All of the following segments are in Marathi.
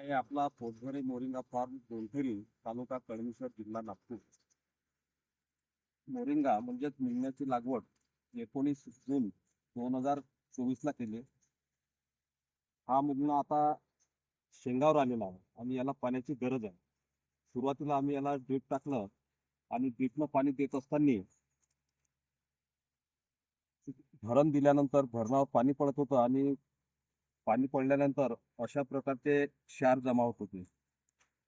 आहे आपला पोटघरे मोरिंगा फार्म दोनथरी तालुका कळमेश्वर जिल्हा नागपूर. मोरिंगा म्हणजेच मिळण्याची लागवड एकोणीस जून दोन हजार चोवीस ला केली हा मुलगा आता शेंगावर आलेला आहे आणि याला पाण्याची गरज आहे. सुरुवातीला आम्ही याला ड्रीप टाकलं आणि ड्रीपनं पाणी देत असताना भरण दिल्यानंतर भरणावर पाणी पडत होतं आणि पाणी पडल्यानंतर अशा प्रकारचे क्षार जमा होत होते.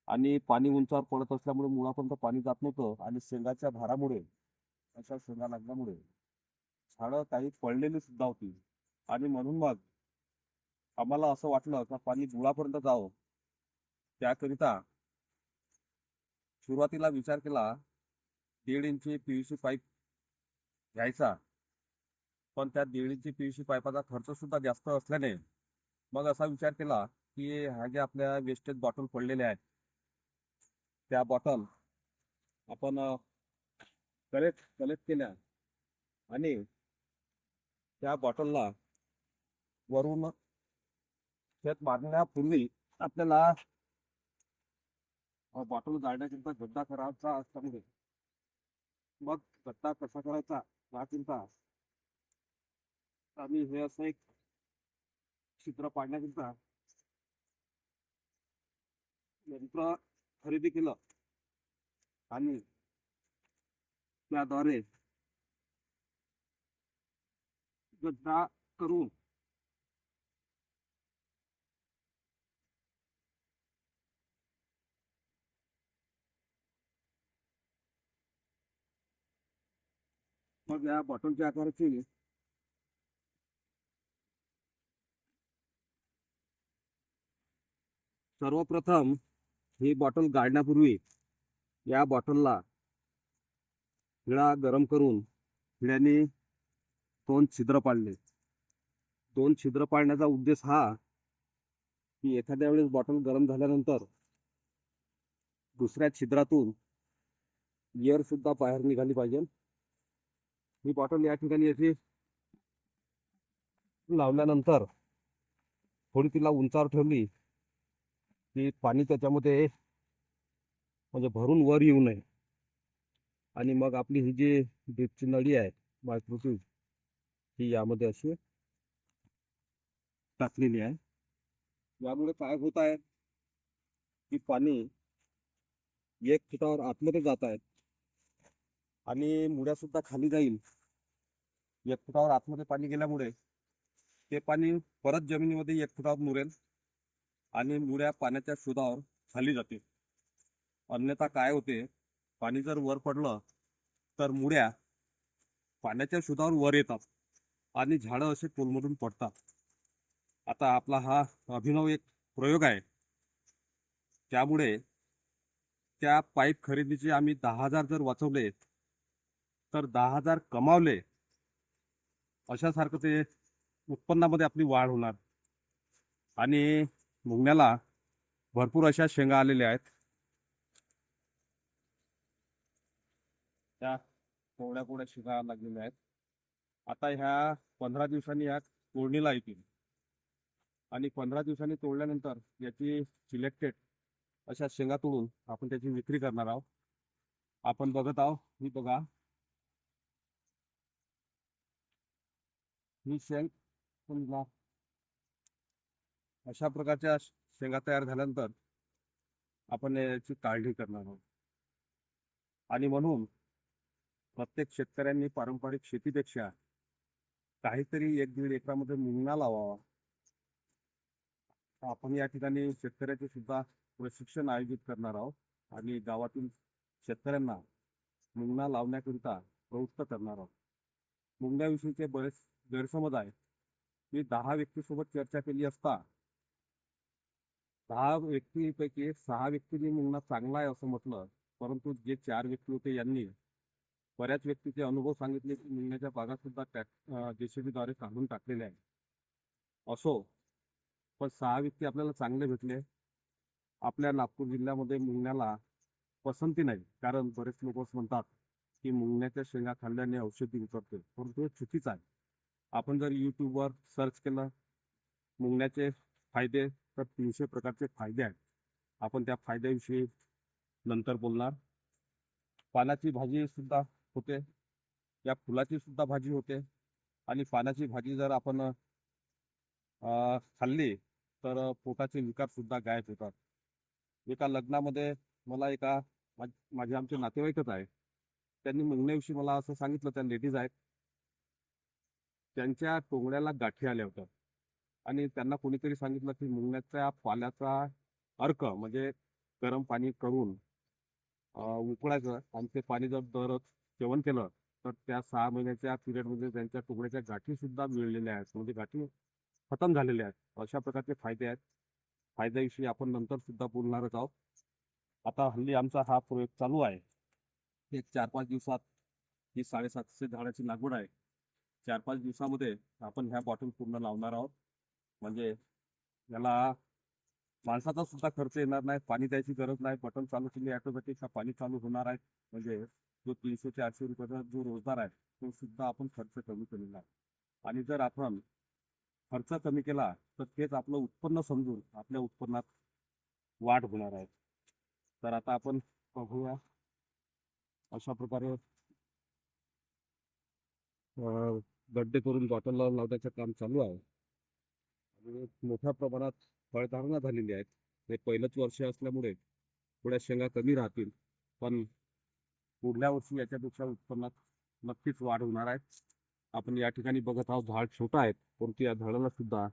आणि पाणी उंचावर पडत असल्यामुळे मुळापर्यंत पाणी जात नव्हतं आणि शेंगाच्या भारामुळे अशा शेंगा लागल्यामुळे झाडं काही पडलेली सुद्धा होती. आणि म्हणून मग आम्हाला असं वाटलं का पाणी मुळापर्यंत जावं. त्याकरिता सुरुवातीला विचार केला दीड इंची पीव्हीसी पाईप घ्यायचा. पण त्या दीड इंची पीव्हीसी पाईपाचा खर्च सुद्धा जास्त असल्याने मग असा विचार केला की ह्या ज्या आपल्या वेस्टेज बॉटल पडलेल्या आहेत त्या बॉटल आपण कलेक्ट कलेक्ट केल्या आणि त्या बॉटलला वरून शेत मारण्यापूर्वी आपल्याला बॉटल जाळण्याकरिता गड्डा करायचा असल्यामुळे मग गड्डा कसा करायचा चिंता. आम्ही हे असं एक छिद्र पाडण्याकरिता यंत्र खरेदी केलं आणि त्याद्वारे गड्डा करून मग या बॉटलच्या आकाराची सर्वप्रथम ही बॉटल गाळण्यापूर्वी या बॉटलला हिळा गरम करून हिळ्याने दोन छिद्र पाडले. दोन छिद्र पाडण्याचा उद्देश हा की एखाद्या वेळेस बॉटल गरम झाल्यानंतर दुसऱ्या छिद्रातून एअर सुद्धा बाहेर निघाली पाहिजे. ही बॉटल या ठिकाणी अशी लावल्यानंतर थोडी तिला उंचावर ठेवली. की पाणी त्याच्यामध्ये म्हणजे भरून वर येऊ नये. आणि मग आपली ही जी डीपची नळी आहे मायक्रोट्यूब ही यामध्ये अशी टाकलेली आहे. यामुळे काय होत आहे की पाणी एक फुटावर आतमध्ये जात आहेत आणि मुळ्या सुद्धा खाली जाईल. एक फुटावर आतमध्ये पाणी गेल्यामुळे ते पाणी परत जमिनीमध्ये एक फुटावर मुरेल. आणि मुळ्या पाण्याच्या शोधावर खाली जातील. अन्यथा काय होते? पाणी जर वर पडलं तर मुळ्या पाण्याच्या शोधावर वर येतात आणि झाडं असे कोलमडून पडतात. आता आपला हा अभिनव एक प्रयोग आहे. त्यामुळे त्या पाईप खरेदीचे आम्ही दहा हजार जर वाचवले तर दहा हजार कमावले अशासारखं ते उत्पन्नामध्ये आपली वाढ होणार. आणि मुंगण्याला भरपूर अशा शेंगा आलेल्या आहेत. त्या कोवड्या कोवड्या शेंगा लागलेल्या आहेत. आता ह्या पंधरा दिवसांनी ह्या तोडणीला येतील. आणि पंधरा दिवसांनी तोडल्यानंतर याची सिलेक्टेड अशा शेंगा तोडून आपण त्याची विक्री करणार आहोत. आपण बघत आहोत ही बघा. ही शेंग समजा अशा प्रकारच्या शेंगा तयार झाल्यानंतर आपण याची काळजी करणार आहोत. आणि म्हणून प्रत्येक शेतकऱ्यांनी पारंपरिक शेतीपेक्षा काहीतरी एक दीड एकरामध्ये मुंगणा लावावा. आपण या ठिकाणी शेतकऱ्याचे सुद्धा प्रशिक्षण आयोजित करणार आहोत आणि गावातील शेतकऱ्यांना मुंगणा लावण्याकरिता प्रवृत्त करणार आहोत. मुंगण्याविषयीचे बरेच गैरसमज आहेत. मी दहा व्यक्तीसोबत चर्चा केली असता सहा व्यक्तीपैकी सहा व्यक्तींनी मुंगणा चांगला आहे असं म्हटलं परंतु जे चार व्यक्ती होते यांनी बऱ्याच व्यक्तीचे अनुभव सांगितले की मुंगण्याच्या बागा सुद्धा ट्रॅक जेसीबीद्वारे काढून टाकलेल्या आहे. असो पण सहा व्यक्ती आपल्याला चांगले भेटले. आपल्या नागपूर जिल्ह्यामध्ये मुंगण्याला पसंती नाही कारण बरेच लोक म्हणतात की मुंगण्याच्या शेंगा खाल्ल्याने औषधी उतरते परंतु हे चुकीचं आहे. आपण जर यूट्यूबवर सर्च केलं मुंगण्याचे फायदे तर तीनशे प्रकारचे फायदे आहेत. आपण त्या फायद्याविषयी नंतर बोलणार. पानाची भाजी सुद्धा होते. या फुलाची सुद्धा भाजी होते. आणि पानाची भाजी जर आपण अं, खाल्ली तर पोटाचे विकार सुद्धा गायब होतात. एका लग्नामध्ये मला एका माझे आमचे नातेवाईकच आहे त्यांनी मुंगण्याविषयी मला असं सांगितलं त्या लेडीज आहेत. त्यांच्या टोंगड्याला गाठी आल्या होत्या. आणि त्यांना कोणीतरी सांगितलं की मुंगण्याच्या पाल्याचा अर्क म्हणजे गरम पाणी करून उकळायचं आणि ते पाणी जर दररोज सेवन केलं तर त्या सहा महिन्याच्या पिरियडमध्ये त्यांच्या तुकड्याच्या गाठी सुद्धा मिळलेल्या आहेत. म्हणजे गाठी खतम झालेल्या आहेत. अशा प्रकारचे फायदे आहेत. फायद्याविषयी आपण नंतर सुद्धा बोलणारच आहोत. आता हल्ली आमचा हा प्रयोग चालू आहे. एक चार पाच दिवसात ही साडेसातशे झाडाची लागवड आहे. चार पाच दिवसामध्ये आपण ह्या बॉटल पूर्ण लावणार आहोत. म्हणजे याला माणसाचा सुद्धा खर्च येणार नाही पाणी द्यायची गरज नाही बटन चालू केली ऑटोमॅटिक पाणी चालू होणार आहे. म्हणजे जो तीनशे चारशे रुपयाचा जो रोजगार आहे तो सुद्धा आपण खर्च कमी केलेला आहे. आणि जर आपण खर्च कमी केला तर तेच आपलं उत्पन्न समजून आपल्या उत्पन्नात वाढ होणार आहे. तर आता आपण बघूया अशा प्रकारे गड्डे करून बॉटल लावण्याचं काम चालू आहे. मोठ्या प्रमाणात फळधारणा झालेली आहेत. हे पहिलंच वर्ष असल्यामुळे थोड्या शेंगा कमी राहतील. पण पुढल्या वर्षी याच्यापेक्षा उत्पन्नात नक्कीच वाढ होणार आहे. आपण या ठिकाणी बघत आहोत झाड छोटा आहेत. परंतु या झाडाला सुद्धा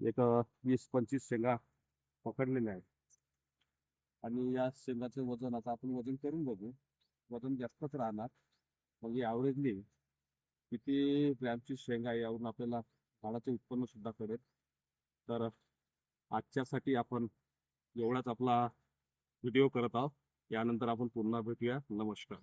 एक वीस पंचवीस शेंगा पकडलेल्या आहेत. आणि या शेंगाचे वजन आता आपण वजन करून बघू. वजन जास्तच राहणार. म्हणजे ॲव्हरेजली किती ग्रॅमची शेंगा आहे यावरून आपल्याला झाडाचे उत्पन्न सुद्धा कळेल. तर आजच्यासाठी आपण एवढाच आपला व्हिडिओ करत आहोत. यानंतर आपण पुन्हा भेटूया. नमस्कार.